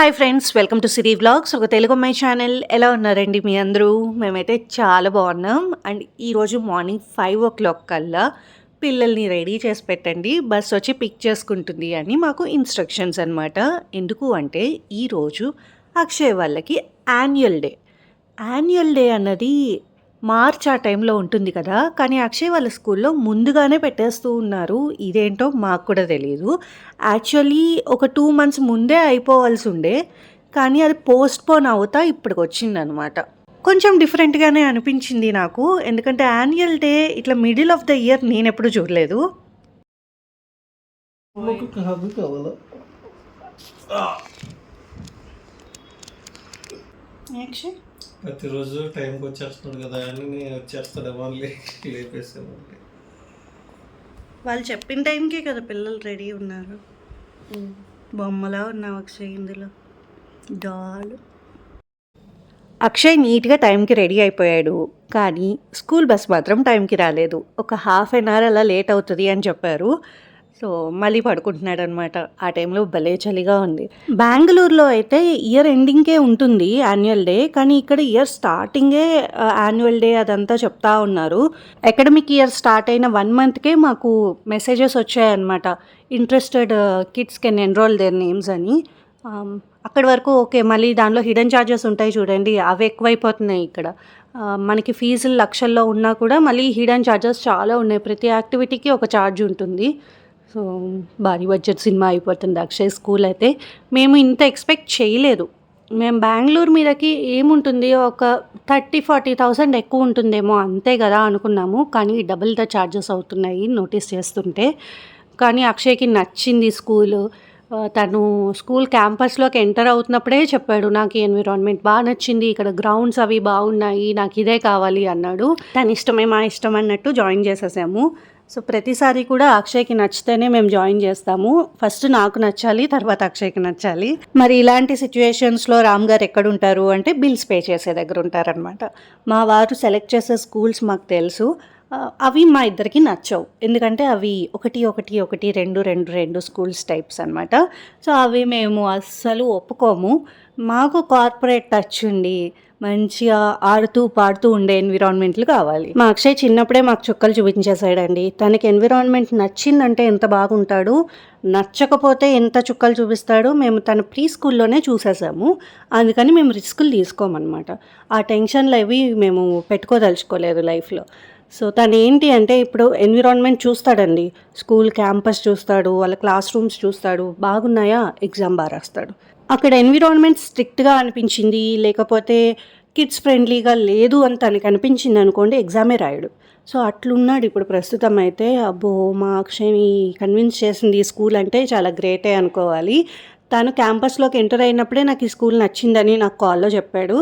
Hi friends welcome to Siri vlogs ఒక తెలుగు అమ్మాయి channel ఎలా ఉన్నారండి మీ అందరూ? మేమైతే చాలా బాగున్నాం. అండ్ ఈరోజు మార్నింగ్ ఫైవ్ ఓ క్లాక్ కల్లా పిల్లల్ని రెడీ చేసి పెట్టండి. బస్ వచ్చి పిక్ చేసుకుంటుంది అని మాకు ఇన్స్ట్రక్షన్స్ అనమాట ఎందుకు అంటే ఈరోజు అక్షయ్ వాళ్ళకి యాన్యువల్ డే యాన్యువల్ డే అన్నది మార్చ్ ఆ టైంలో ఉంటుంది కదా. కానీ అక్షయ్ వాళ్ళ స్కూల్లో ముందుగానే పెట్టేస్తూ ఉన్నారు. ఇదేంటో మాకు కూడా తెలియదు యాక్చువల్లీ ఒక టూ మంత్స్ ముందే అయిపోవాల్సి ఉండే. కానీ అది పోస్ట్ పోన్ అవుతా ఇప్పటికి వచ్చిందనమాట. కొంచెం డిఫరెంట్గానే అనిపించింది నాకు. ఎందుకంటే యాన్యువల్ డే ఇట్లా మిడిల్ ఆఫ్ ద ఇయర్ నేను ఎప్పుడు చూడలేదు. ప్రతిరోజు టైంకి వచ్చేస్తున్నాడు కదా అని నేను వచ్చేస్తాడేమో అని లేపేసాను వాళ్ళు చెప్పిన టైంకే కదా పిల్లలు రెడీ ఉన్నారు. బొమ్మలా ఉన్నావు అక్షయ్ ఇందులో. డాల్. అక్షయ్ నీట్గా టైంకి రెడీ అయిపోయాడు. కానీ స్కూల్ బస్ మాత్రం టైంకి రాలేదు. ఒక హాఫ్ అన్ అవర్ అలా లేట్ అవుతుంది అని చెప్పారు. సో మళ్ళీ పడుకుంటున్నాడు అనమాట ఆ టైంలో భలే చలిగా ఉంది. బెంగళూరులో అయితే ఇయర్ ఎండింగ్కే ఉంటుంది యాన్యువల్ డే కానీ ఇక్కడ ఇయర్ స్టార్టింగే యాన్యువల్ డే అదంతా చెప్తా ఉన్నారు. అకాడమిక్ ఇయర్ స్టార్ట్ అయిన వన్ మంత్కే మాకు మెసేజెస్ వచ్చాయన్నమాట. Interested kids can enroll their names అని. అక్కడి వరకు ఓకే మళ్ళీ దానిలో హిడెన్ ఛార్జెస్ ఉంటాయి చూడండి అవి ఎక్కువైపోతున్నాయి ఇక్కడ. మనకి ఫీజులు లక్షల్లో ఉన్నా కూడా మళ్ళీ హిడెన్ ఛార్జెస్ చాలా ఉన్నాయి. ప్రతి యాక్టివిటీకి ఒక ఛార్జ్ ఉంటుంది. సో భారీ బడ్జెట్ సినిమా అయిపోతుంది అక్షయ్ స్కూల్ అయితే. మేము ఇంత ఎక్స్పెక్ట్ చేయలేదు. మేము బెంగళూరు మీదకి ఏముంటుంది? ఒక థర్టీ ఫార్టీ థౌసండ్ ఎక్కువ ఉంటుందేమో అంతే కదా అనుకున్నాము. కానీ డబుల్ ద ఛార్జెస్ అవుతున్నాయి నోటీస్ చేస్తుంటే. కానీ అక్షయ్కి నచ్చింది స్కూలు. తను స్కూల్ క్యాంపస్లోకి ఎంటర్ అవుతున్నప్పుడే చెప్పాడు నాకు ఎన్విరాన్మెంట్ బాగా నచ్చింది ఇక్కడ గ్రౌండ్స్ అవి బాగున్నాయి నాకు ఇదే కావాలి అన్నాడు. తన ఇష్టమే మా ఇష్టం అన్నట్టు జాయిన్ చేసేసాము. సో ప్రతిసారి కూడా అక్షయ్కి నచ్చితేనే మేము జాయిన్ చేస్తాము. ఫస్ట్ నాకు నచ్చాలి తర్వాత అక్షయ్కి నచ్చాలి. మరి ఇలాంటి సిచ్యువేషన్స్లో రామ్ గారు ఎక్కడ ఉంటారు అంటే బిల్స్ పే చేసే దగ్గర ఉంటారనమాట మా వారు సెలెక్ట్ చేసే స్కూల్స్ మాకు తెలుసు. అవి మా ఇద్దరికి నచ్చవు. ఎందుకంటే అవి ఒకటి ఒకటి ఒకటి రెండు రెండు రెండు స్కూల్స్ టైప్స్ అనమాట సో అవి మేము అస్సలు ఒప్పుకోము. మాకు కార్పొరేట్ టచ్ ఉండి మంచిగా ఆడుతూ పాడుతూ ఉండే ఎన్విరాన్మెంట్లు కావాలి. మా అక్షయ్ చిన్నప్పుడే మాకు చుక్కలు చూపించేసాడండి తనకి ఎన్విరాన్మెంట్ నచ్చిందంటే ఎంత బాగుంటాడు నచ్చకపోతే ఎంత చుక్కలు చూపిస్తాడో మేము తన ప్రీ స్కూల్లోనే చూసేసాము అందుకని మేము రిస్కులు తీసుకోమన్నమాట. ఆ టెన్షన్లు అవి మేము పెట్టుకోదలుచుకోలేదు లైఫ్లో. సో తను ఏంటి అంటే ఇప్పుడు ఎన్విరాన్మెంట్ చూస్తాడండి. స్కూల్ క్యాంపస్ చూస్తాడు వాళ్ళ క్లాస్ రూమ్స్ చూస్తాడు. బాగున్నాయా? ఎగ్జామ్ బాగా రాస్తాడు. అక్కడ ఎన్విరాన్మెంట్ స్ట్రిక్ట్గా అనిపించింది లేకపోతే కిడ్స్ ఫ్రెండ్లీగా లేదు అని తనకి అనిపించింది అనుకోండి ఎగ్జామే రాయడు. సో అట్లున్నాడు ఇప్పుడు ప్రస్తుతం అయితే. అబ్బో మా అక్షయ్ని కన్విన్స్ చేసింది ఈ స్కూల్ అంటే చాలా గ్రేటే అనుకోవాలి. తను క్యాంపస్లోకి ఎంటర్ అయినప్పుడే నాకు ఈ స్కూల్ నచ్చిందని నాకు కాల్లో చెప్పాడు.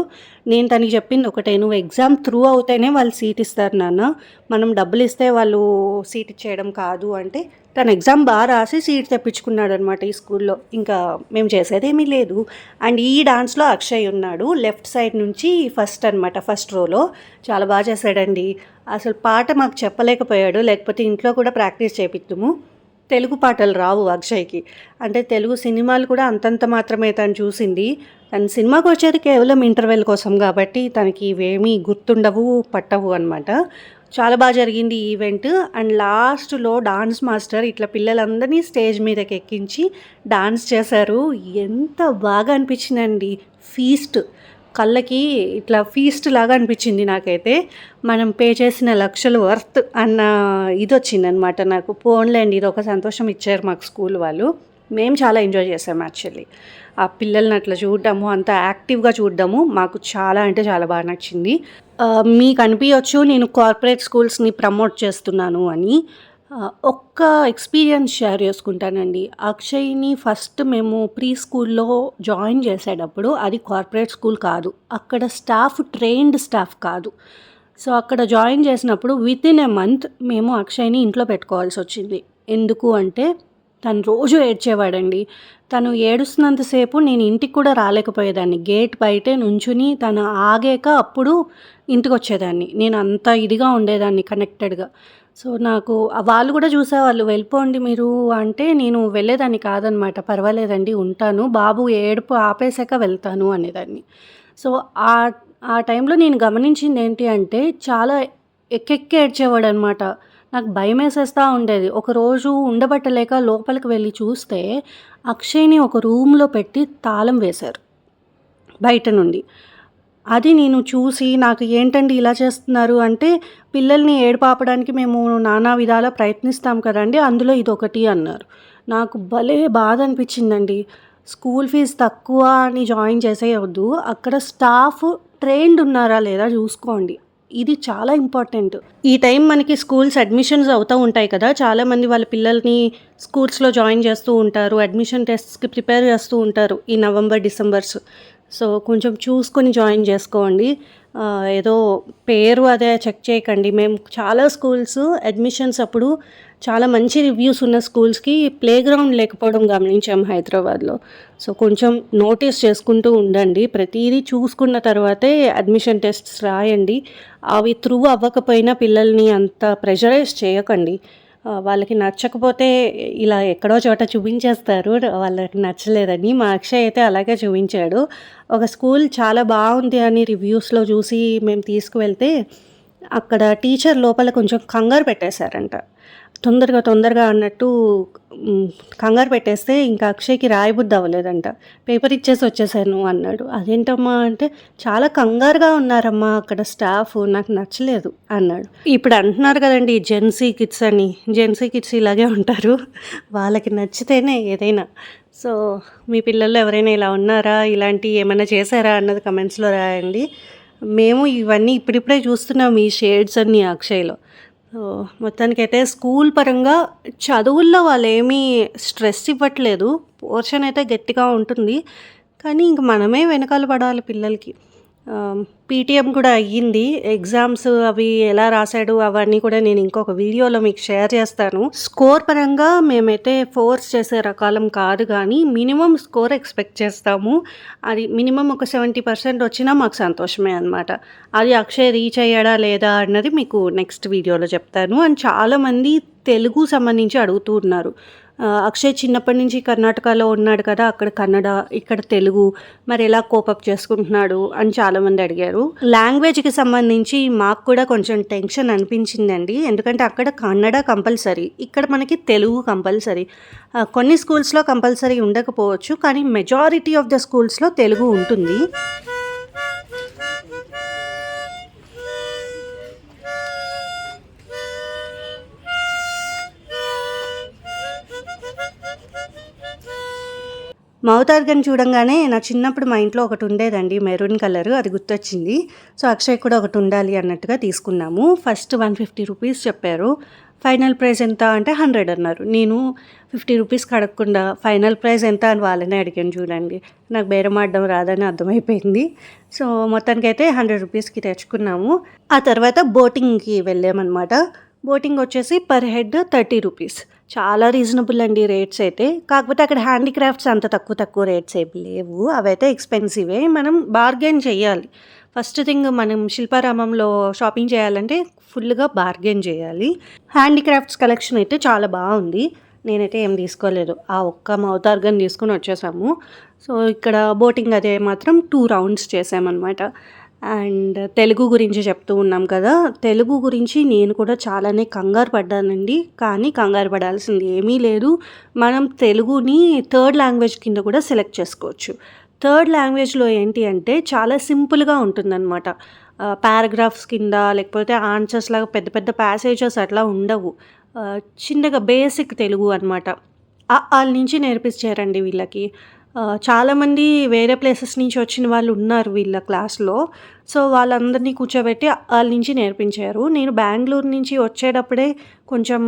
నేను తనకి చెప్పింది ఒకటే నువ్వు ఎగ్జామ్ త్రూ అవుతేనే వాళ్ళు సీట్ ఇస్తారు నాన్న. మనం డబ్బులు ఇస్తే వాళ్ళు సీట్ ఇచ్చేయడం కాదు అంటే తను ఎగ్జామ్ బాగా రాసి సీట్ తెప్పించుకున్నాడు అనమాట ఈ స్కూల్లో. ఇంకా మేము చేసేదేమీ లేదు. అండ్ ఈ డాన్స్లో అక్షయ్ ఉన్నాడు లెఫ్ట్ సైడ్ నుంచి ఫస్ట్ అనమాట ఫస్ట్ రోలో చాలా బాగా చేశాడండి. అసలు పాట మాకు చెప్పలేకపోయాడు. లేకపోతే ఇంట్లో కూడా ప్రాక్టీస్ చేపిద్దుము. తెలుగు పాటలు రావు అక్షయ్కి. అంటే తెలుగు సినిమాలు కూడా అంతంత మాత్రమే తను చూసింది. తను సినిమాకి వచ్చేది కేవలం ఇంటర్వెల్ కోసం కాబట్టి తనకి ఇవేమీ గుర్తుండవు పట్టవు అనమాట చాలా బాగా జరిగింది ఈవెంట్. అండ్ లాస్ట్లో డాన్స్ మాస్టర్ ఇట్లా పిల్లలందరినీ స్టేజ్ మీదకి ఎక్కించి డాన్స్ చేశారు. ఎంత బాగా అనిపించిందండి. ఫీస్ట్. కళ్ళకి ఇట్లా ఫీస్ట్ లాగా అనిపించింది నాకైతే. మనం పే చేసిన లక్షలు వర్త్ అన్న ఇది వచ్చిందనమాట నాకు పోన్లేండి ఇది ఒక సంతోషం ఇచ్చారు మాకు స్కూల్ వాళ్ళు. మేము చాలా ఎంజాయ్ చేసాము యాక్చువల్లీ ఆ పిల్లల్ని అట్లా చూడడము అంత యాక్టివ్గా చూడడము మాకు చాలా అంటే చాలా బాగా నచ్చింది. మీకు అనిపించవచ్చు నేను కార్పొరేట్ స్కూల్స్ని ప్రమోట్ చేస్తున్నాను అని. ఒక్క ఎక్స్పీరియన్స్ షేర్ చేసుకుంటానండి. అక్షయ్ని ఫస్ట్ మేము ప్రీ స్కూల్లో జాయిన్ చేసేటప్పుడు అది కార్పొరేట్ స్కూల్ కాదు. అక్కడ స్టాఫ్ ట్రైన్డ్ స్టాఫ్ కాదు. సో అక్కడ జాయిన్ చేసినప్పుడు విత్ ఇన్ ఎ మంత్ మేము అక్షయ్ని ఇంట్లో పెట్టుకోవాల్సి వచ్చింది. ఎందుకు అంటే తను రోజు ఏడ్చేవాడండి. తను ఏడుస్తున్నంతసేపు నేను ఇంటికి కూడా రాలేకపోయేదాన్ని. గేట్ బయటే నుంచుని తను ఆగాక అప్పుడు ఇంటికి వచ్చేదాన్ని నేను అంత ఇదిగా ఉండేదాన్ని కనెక్టెడ్గా సో నాకు వాళ్ళు కూడా చూసేవాళ్ళు వెళ్ళిపోండి మీరు అంటే నేను వెళ్ళేదాన్ని కాదనమాట. పర్వాలేదండి ఉంటాను. బాబు ఏడుపు ఆపేసాక వెళ్తాను అనేదాన్ని. సో ఆ ఆ టైంలో నేను గమనించింది ఏంటి అంటే చాలా ఎక్కెక్కి ఏడ్చేవాడు అనమాట నాకు భయం వేసేస్తూ ఉండేది ఒకరోజు ఉండబట్టలేక లోపలికి వెళ్ళి చూస్తే అక్షయ్ని ఒక రూమ్లో పెట్టి తాళం వేశారు బయట నుండి. అది నేను చూసి నాకు ఏంటండి ఇలా చేస్తున్నారు అంటే పిల్లల్ని ఏడుపాపడానికి మేము నానా విధాలా ప్రయత్నిస్తాం కదండి అందులో ఇదొకటి అన్నారు. నాకు భలే బాధ అనిపించిందండి. స్కూల్ ఫీజు తక్కువ అని జాయిన్ చేసేయవద్దు అక్కడ స్టాఫ్ ట్రైన్డ్ ఉన్నారా లేదా చూసుకోండి. ఇది చాలా ఇంపార్టెంట్. ఈ టైం మనకి స్కూల్స్ అడ్మిషన్స్ అవుతూ ఉంటాయి కదా. చాలామంది వాళ్ళ పిల్లల్ని స్కూల్స్లో జాయిన్ చేస్తూ ఉంటారు. అడ్మిషన్ టెస్ట్స్కి ప్రిపేర్ చేస్తూ ఉంటారు ఈ నవంబర్ డిసెంబర్స్. సో కొంచెం చూసుకొని జాయిన్ చేసుకోండి. ఏదో పేరు అదే చెక్ చేయకండి. మేము చాలా స్కూల్స్ అడ్మిషన్స్ అప్పుడు చాలా మంచి రివ్యూస్ ఉన్న స్కూల్స్కి ప్లే గ్రౌండ్ లేకపోవడం గమనించాం హైదరాబాద్లో. సో కొంచెం నోటీస్ చేసుకుంటూ ఉండండి. ప్రతిదీ చూసుకున్న తర్వాతే అడ్మిషన్ టెస్ట్స్ రాయండి. అవి త్రూ అవ్వకపోయినా పిల్లల్ని అంత ప్రెషరైజ్ చేయకండి. వాళ్ళకి నచ్చకపోతే ఇలా ఎక్కడో చోట చూపించేస్తారు. వాళ్ళకి నచ్చలేదని మా అక్షయ్ అయితే అలాగే చూపించాడు. ఒక స్కూల్ చాలా బాగుంది అని రివ్యూస్లో చూసి మేము తీసుకువెళ్తే అక్కడ టీచర్ లోపల కొంచెం కంగారు పెట్టేశారంట. తొందరగా తొందరగా అన్నట్టు కంగారు పెట్టేస్తే ఇంకా అక్షయ్కి రాయబుద్ధి అవ్వలేదంట. పేపర్ ఇచ్చేసి వచ్చేసాను అన్నాడు. అదేంటమ్మా అంటే చాలా కంగారుగా ఉన్నారమ్మా అక్కడ స్టాఫ్ నాకు నచ్చలేదు అన్నాడు. ఇప్పుడు అంటున్నారు కదండి జెన్సీ కిడ్స్ అని. జెన్సీ కిడ్స్ ఇలాగే ఉంటారు. వాళ్ళకి నచ్చితేనే ఏదైనా. సో మీ పిల్లలు ఎవరైనా ఇలా ఉన్నారా? ఇలాంటి ఏమైనా చేశారా అన్నది కమెంట్స్లో రాయండి. మేము ఇవన్నీ ఇప్పుడిప్పుడే చూస్తున్నాం ఈ షేడ్స్ అన్నీ అక్షయ్లో. సో మొత్తానికైతే స్కూల్ పరంగా చదువుల్లో వాళ్ళు ఏమీ స్ట్రెస్ ఇవ్వట్లేదు. పోర్షన్ అయితే గట్టిగా ఉంటుంది. కానీ ఇంక మనమే వెనకాల పడాలి పిల్లలకి. పీటీఎం కూడా అయ్యింది. ఎగ్జామ్స్ అవి ఎలా రాశాడు అవన్నీ కూడా నేను ఇంకొక వీడియోలో మీకు షేర్ చేస్తాను. స్కోర్ పరంగా మేమైతే ఫోర్స్ చేసే రకాలం కాదు కానీ మినిమం స్కోర్ ఎక్స్పెక్ట్ చేస్తాము. అది మినిమం ఒక సెవెంటీ పర్సెంట్ వచ్చినా మాకు సంతోషమే అనమాట అది అక్షయ్ రీచ్ అయ్యాడా లేదా అన్నది మీకు నెక్స్ట్ వీడియోలో చెప్తాను. అండ్ చాలామంది తెలుగు సంబంధించి అడుగుతూ ఉన్నారు. అక్షయ్ చిన్నప్పటి నుంచి కర్ణాటకలో ఉన్నాడు కదా అక్కడ కన్నడ ఇక్కడ తెలుగు మరి ఎలా కోపప్ చేసుకుంటున్నాడు అని చాలామంది అడిగారు. లాంగ్వేజ్కి సంబంధించి మాకు కూడా కొంచెం టెన్షన్ అనిపించిందండి. ఎందుకంటే అక్కడ కన్నడ కంపల్సరీ ఇక్కడ మనకి తెలుగు కంపల్సరీ. కొన్ని స్కూల్స్లో కంపల్సరీ ఉండకపోవచ్చు కానీ మెజారిటీ ఆఫ్ ద స్కూల్స్లో తెలుగు ఉంటుంది. మౌత్ ఆర్గన్ చూడంగానే నా చిన్నప్పుడు మా ఇంట్లో ఒకటి ఉండేదండి మెరూన్ కలర్ అది గుర్తొచ్చింది. సో అక్షయ్ కూడా ఒకటి ఉండాలి అన్నట్టుగా తీసుకున్నాము. ఫస్ట్ వన్ ఫిఫ్టీ రూపీస్ చెప్పారు. ఫైనల్ ప్రైస్ ఎంత అంటే హండ్రెడ్ అన్నారు. నేను ఫిఫ్టీ రూపీస్ కడగకుండా ఫైనల్ ప్రైస్ ఎంత అని వాళ్ళనే అడిగాను చూడండి. నాకు బేరం ఆడడం రాదని అర్థమైపోయింది. సో మొత్తానికైతే హండ్రెడ్ రూపీస్కి తెచ్చుకున్నాము. ఆ తర్వాత బోటింగ్కి వెళ్ళామన్నమాట. బోటింగ్ వచ్చేసి పర్ హెడ్ థర్టీ రూపీస్. చాలా రీజనబుల్ అండి రేట్స్ అయితే. కాకపోతే అక్కడ హ్యాండీక్రాఫ్ట్స్ అంత తక్కువ తక్కువ రేట్స్ ఏమి లేవు. అవైతే ఎక్స్పెన్సివే మనం బార్గెన్ చేయాలి. ఫస్ట్ థింగ్ మనం శిల్పారామంలో షాపింగ్ చేయాలంటే ఫుల్గా బార్గెన్ చేయాలి. హ్యాండీక్రాఫ్ట్స్ కలెక్షన్ అయితే చాలా బాగుంది. నేనైతే ఏం తీసుకోలేదు. ఆ ఒక్క మౌతార్గన్ తీసుకొని తీసుకుని వచ్చేసాము. సో ఇక్కడ బోటింగ్ అదే మాత్రం టూ రౌండ్స్ చేసామన్నమాట. అండ్ తెలుగు గురించి చెప్తూ ఉన్నాం కదా తెలుగు గురించి నేను కూడా చాలానే కంగారు పడ్డానండి. కానీ కంగారు పడాల్సింది ఏమీ లేదు. మనం తెలుగుని థర్డ్ లాంగ్వేజ్ కింద కూడా సెలెక్ట్ చేసుకోవచ్చు. థర్డ్ లాంగ్వేజ్లో ఏంటి అంటే చాలా సింపుల్గా ఉంటుందన్నమాట. పారాగ్రాఫ్స్ కింద లేకపోతే ఆన్సర్స్ లాగా పెద్ద పెద్ద ప్యాసేజెస్ అట్లా ఉండవు. చిన్నగా బేసిక్ తెలుగు అనమాట వాళ్ళ నుంచి నేర్పించారండి వీళ్ళకి. చాలామంది వేరే ప్లేసెస్ నుంచి వచ్చిన వాళ్ళు ఉన్నారు వీళ్ళ క్లాస్లో. సో వాళ్ళందరినీ కూర్చోబెట్టి వాళ్ళ నుంచి నేర్పించారు. నేను బెంగళూరు నుంచి వచ్చేటప్పుడే కొంచెం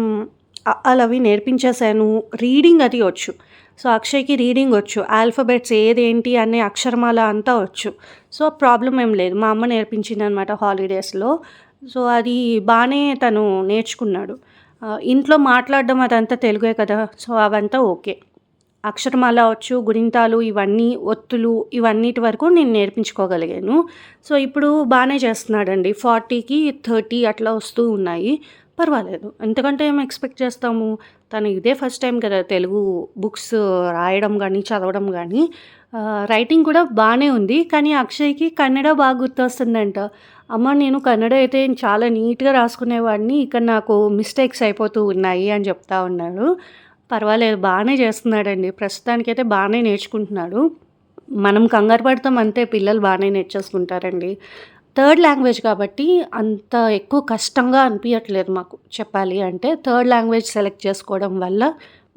అలా అవి నేర్పించేశాను. రీడింగ్ అది వచ్చు. సో అక్షయ్కి రీడింగ్ వచ్చు. ఆల్ఫబెట్స్ ఏదేంటి అనే అక్షరమాల అంతా వచ్చు. సో ప్రాబ్లం ఏం లేదు. మా అమ్మ నేర్పించింది అనమాట హాలిడేస్లో సో అది బాగానే తను నేర్చుకున్నాడు. ఇంట్లో మాట్లాడడం అదంతా తెలుగే కదా. సో అవంతా ఓకే. అక్షరమాల వచ్చు గుణింతాలు ఇవన్నీ ఒత్తులు ఇవన్నిటి వరకు నేను నేర్పించుకోగలిగాను. సో ఇప్పుడు బాగానే చేస్తున్నాడండి. ఫార్టీకి థర్టీ అట్లా వస్తూ ఉన్నాయి. పర్వాలేదు. ఎందుకంటే ఏం ఎక్స్పెక్ట్ చేస్తాము? తను ఇదే ఫస్ట్ టైం కదా తెలుగు బుక్స్ రాయడం కానీ చదవడం కానీ రైటింగ్ కూడా బాగానే ఉంది. కానీ అక్షయ్కి కన్నడ బాగా గుర్తొస్తుందంట. అమ్మ నేను కన్నడ అయితే చాలా నీట్గా రాసుకునేవాడిని. ఇక్కడ నాకు మిస్టేక్స్ అయిపోతూ ఉన్నాయి అని చెప్తా ఉన్నాడు. పర్వాలేదు బాగానే చేస్తున్నాడండి. ప్రస్తుతానికైతే బాగానే నేర్చుకుంటున్నాడు. మనం కంగారు పడతాం అంతే పిల్లలు బాగానే నేర్చేసుకుంటారండి. థర్డ్ లాంగ్వేజ్ కాబట్టి అంత ఎక్కువ కష్టంగా అనిపించట్లేదు మాకు చెప్పాలి అంటే. థర్డ్ లాంగ్వేజ్ సెలెక్ట్ చేసుకోవడం వల్ల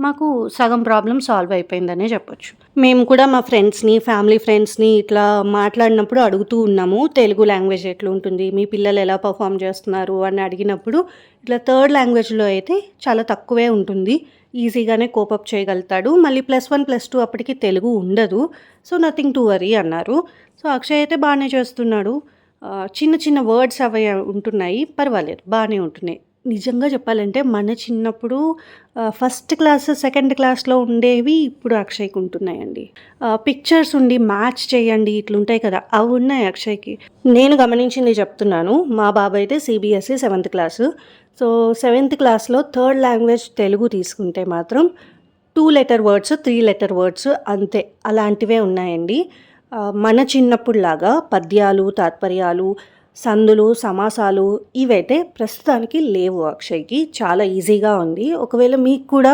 మాకు సగం ప్రాబ్లం సాల్వ్ అయిపోయిందనే చెప్పొచ్చు. మేము కూడా మా ఫ్రెండ్స్ని ఫ్యామిలీ ఫ్రెండ్స్ని ఇట్లా మాట్లాడినప్పుడు అడుగుతూ ఉన్నాము తెలుగు లాంగ్వేజ్ ఎట్లా ఉంటుంది మీ పిల్లలు ఎలా పర్ఫామ్ చేస్తున్నారు అని అడిగినప్పుడు ఇట్లా థర్డ్ లాంగ్వేజ్లో అయితే చాలా తక్కువే ఉంటుంది. ఈజీగానే కోపప్ చేయగలుగుతాడు. మళ్ళీ ప్లస్ వన్ ప్లస్ టూ అప్పటికి తెలుగు ఉండదు. సో నథింగ్ టు వరీ అన్నారు. సో అక్షయ్ అయితే బాగానే చేస్తున్నాడు. చిన్న చిన్న వర్డ్స్ అవి ఉంటున్నాయి. పర్వాలేదు బాగానే ఉంటున్నాయి. నిజంగా చెప్పాలంటే మన చిన్నప్పుడు ఫస్ట్ క్లాస్ సెకండ్ క్లాస్లో ఉండేవి ఇప్పుడు అక్షయ్కి ఉంటున్నాయండి. పిక్చర్స్ ఉండి మ్యాచ్ చేయండి ఇట్లుంటాయి కదా అవి ఉన్నాయి అక్షయ్కి. నేను గమనించింది చెప్తున్నాను. మా బాబు అయితే CBSE seventh class so seventh క్లాస్లో థర్డ్ లాంగ్వేజ్ తెలుగు తీసుకుంటే మాత్రం two letter words three letter words అంతే. అలాంటివే ఉన్నాయండి. మన చిన్నప్పుడులాగా పద్యాలు తాత్పర్యాలు సందులు సమాసాలు ఇవైతే ప్రస్తుతానికి లేవు అక్షయ్కి. చాలా ఈజీగా ఉంది. ఒకవేళ మీకు కూడా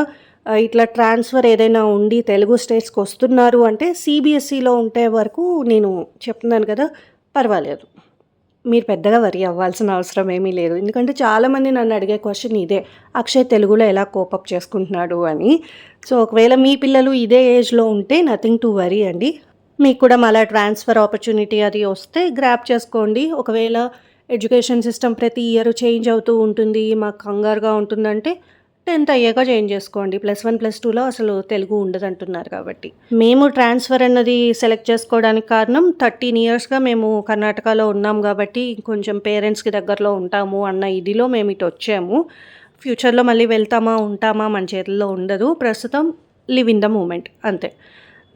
ఇట్లా ట్రాన్స్ఫర్ ఏదైనా ఉండి తెలుగు స్టేట్స్కి వస్తున్నారు అంటే సిబిఎస్ఈలో ఉంటే వరకు నేను చెప్తున్నాను కదా పర్వాలేదు. మీరు పెద్దగా వరి అవ్వాల్సిన అవసరం ఏమీ లేదు. ఎందుకంటే చాలామంది నన్ను అడిగే క్వశ్చన్ ఇదే. అక్షయ్ తెలుగులో ఎలా కోపప్ చేసుకుంటున్నాడు అని. సో ఒకవేళ మీ పిల్లలు ఇదే ఏజ్లో ఉంటే నథింగ్ టు వరీ అండి. మీకు కూడా మళ్ళీ ట్రాన్స్ఫర్ ఆపర్చునిటీ అది వస్తే గ్రాప్ చేసుకోండి. ఒకవేళ ఎడ్యుకేషన్ సిస్టమ్ ప్రతి ఇయర్ చేంజ్ అవుతూ ఉంటుంది మాకు కంగారుగా ఉంటుందంటే టెన్త్ అయ్యాక చేంజ్ చేసుకోండి. ప్లస్ వన్ ప్లస్ టూలో అసలు తెలుగు ఉండదు అంటున్నారు కాబట్టి. మేము ట్రాన్స్ఫర్ అన్నది సెలెక్ట్ చేసుకోవడానికి కారణం థర్టీన్ ఇయర్స్గా మేము కర్ణాటకలో ఉన్నాం కాబట్టి కొంచెం పేరెంట్స్కి దగ్గరలో ఉంటాము అన్న ఇదిలో మేము ఇటు వచ్చాము. ఫ్యూచర్లో మళ్ళీ వెళ్తామా ఉంటామా మన చేతుల్లో ఉండదు. ప్రస్తుతం లివ్ ఇన్ ద మూమెంట్ అంతే.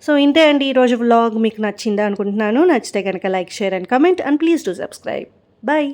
సో ఇంతే అండి ఈరోజు వ్లాగ్. మీకు నచ్చిందా అనుకుంటున్నాను. నచ్చితే కనుక like share and comment and please do subscribe. Bye.